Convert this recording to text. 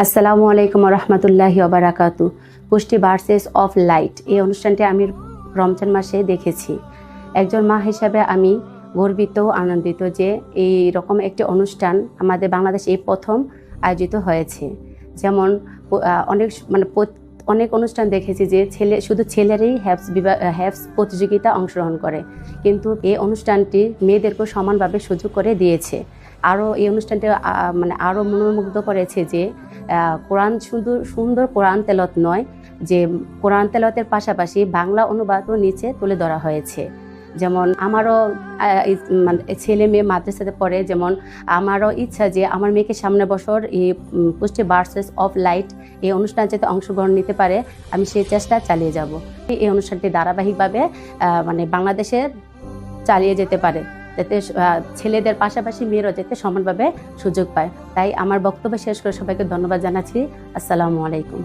আসসালামু আলাইকুম রহমতুল্লাহি ওবারাকাতু। পুষ্টি ভার্সেস অফ লাইট। এই অনুষ্ঠানটি আমি রমজান মাসে দেখেছি। একজন মা হিসাবে আমি গর্বিত, আনন্দিত যে এই রকম একটি অনুষ্ঠান আমাদের বাংলাদেশে এই প্রথম আয়োজিত হয়েছে। যেমন অনেক মানে অনেক অনুষ্ঠান দেখেছি যে ছেলে, শুধু ছেলেরই হ্যাপস বিভাগ হ্যাপস প্রতিযোগিতা অংশগ্রহণ করে। কিন্তু এই অনুষ্ঠানটি মেয়েদেরকেও সমানভাবে সুযোগ করে দিয়েছে। আরও এই অনুষ্ঠানটি মানে আরও মনোমুগ্ধ করেছে যে কোরআন সুন্দর সুন্দর কোরআন তেলত নয়, যে কোরআন তেলতের পাশাপাশি বাংলা অনুবাদও নিচে তুলে ধরা হয়েছে। যেমন আমারও মানে ছেলে মেয়ে মাদ্রাসাতে পড়ে, যেমন আমারও ইচ্ছা যে আমার মেয়েকে সামনে বছর এই পুষ্টি বার্সেস অফ লাইট এই অনুষ্ঠান যাতে অংশগ্রহণ নিতে পারে, আমি সেই চেষ্টা চালিয়ে যাব। এই অনুষ্ঠানটি ধারাবাহিকভাবে মানে বাংলাদেশে চালিয়ে যেতে পারে। যাতে ছেলেদের পাশাপাশি মেয়েরাও যাতে সমানভাবে সুযোগ পায়। তাই আমার বক্তব্য শেষ করে সবাইকে ধন্যবাদ জানাচ্ছি। আসসালামু আলাইকুম।